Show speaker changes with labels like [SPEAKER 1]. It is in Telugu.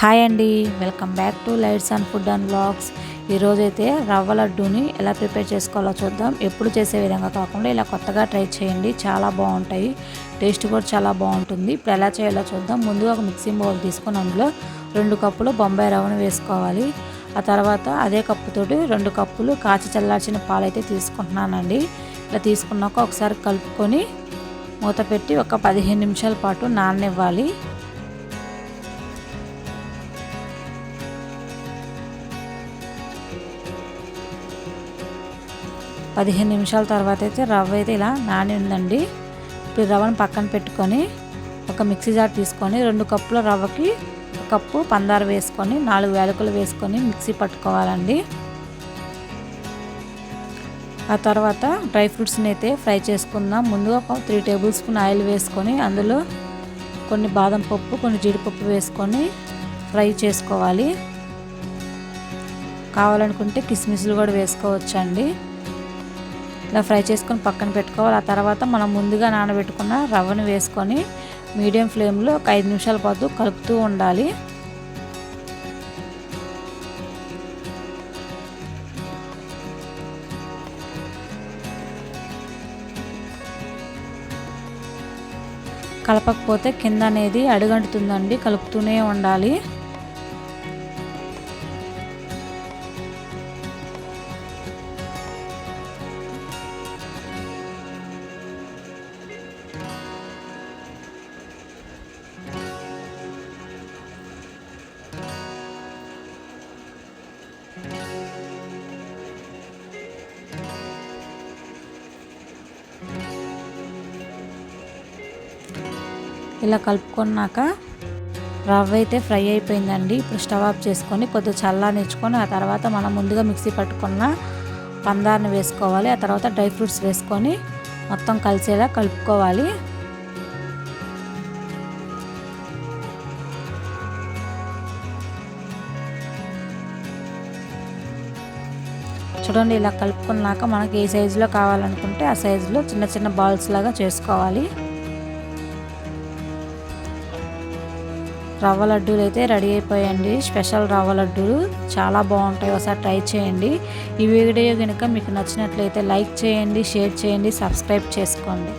[SPEAKER 1] హాయ్ అండి welcome back to lights and food and blogs ఈరోజైతే రవ్వ లడ్డూని ఎలా ప్రిపేర్ చేసుకోవాలో చూద్దాం. ఎప్పుడు చేసే విధంగా కాకుండా ఇలా కొత్తగా ట్రై చేయండి చాలా బాగుంటాయి. టేస్ట్ కూడా చాలా బాగుంటుంది. ఇప్పుడు ఎలా చేయాలో చూద్దాం. ముందుగా ఒక మిక్సింగ్ బౌల్ తీసుకొని అందులో రెండు కప్పులు బొంబాయి రవ్వను వేసుకోవాలి. ఆ తర్వాత అదే కప్పుతోటి రెండు కప్పులు కాచి చల్లార్చిన పాలైతే తీసుకుంటున్నానండి. ఇలా తీసుకున్నాక ఒకసారి కలుపుకొని మూత పెట్టి ఒక పదిహేను నిమిషాల పాటు నాననివ్వాలి. పదిహేను నిమిషాల తర్వాత అయితే రవ్వ అయితే ఇలా నాని ఉందండి. ఇప్పుడు రవ్వను పక్కన పెట్టుకొని ఒక మిక్సీ జార్ తీసుకొని రెండు కప్పుల రవ్వకి ఒక కప్పు పందారు వేసుకొని నాలుగు వేలకులు వేసుకొని మిక్సీ పట్టుకోవాలండి. ఆ తర్వాత డ్రై ఫ్రూట్స్ని అయితే ఫ్రై చేసుకుందాం. ముందుగా ఒక త్రీ టేబుల్ స్పూన్ ఆయిల్ వేసుకొని అందులో కొన్ని బాదం పప్పు కొన్ని జీడిపప్పు వేసుకొని ఫ్రై చేసుకోవాలి. కావాలనుకుంటే కిస్మిస్లు కూడా వేసుకోవచ్చండి. ఇలా ఫ్రై చేసుకొని పక్కన పెట్టుకోవాలి. ఆ తర్వాత మనం ముందుగా నానబెట్టుకున్న రవ్వను వేసుకొని మీడియం ఫ్లేమ్లో ఒక ఐదు నిమిషాల పాటు కలుపుతూ ఉండాలి. కలపకపోతే కింద అనేది అడుగంటుతుందండి. కలుపుతూనే ఉండాలి. ఇలా కలుపుకున్నాక రవ్వ అయితే ఫ్రై అయిపోయిందండి. ఇప్పుడు స్టవ్ ఆఫ్ చేసుకొని కొద్దిగా చల్లానిచ్చుకొని ఆ తర్వాత మనం ముందుగా మిక్సీ పట్టుకున్న పందాన్ని వేసుకోవాలి. ఆ తర్వాత డ్రై ఫ్రూట్స్ వేసుకొని మొత్తం కలిసేలా కలుపుకోవాలి. చూడండి ఇలా కలుపుకున్నాక మనకి ఏ సైజులో కావాలనుకుంటే ఆ సైజులో చిన్న చిన్న బాల్స్ లాగా చేసుకోవాలి. రవ్వ లడ్డూలు అయితే రెడీ అయిపోయాయండి. స్పెషల్ రవ్వ లడ్డూలు చాలా బాగుంటాయి. ఒకసారి ట్రై చేయండి. ఈ వీడియో కనుక మీకు నచ్చినట్లయితే లైక్ చేయండి షేర్ చేయండి సబ్స్క్రైబ్ చేసుకోండి.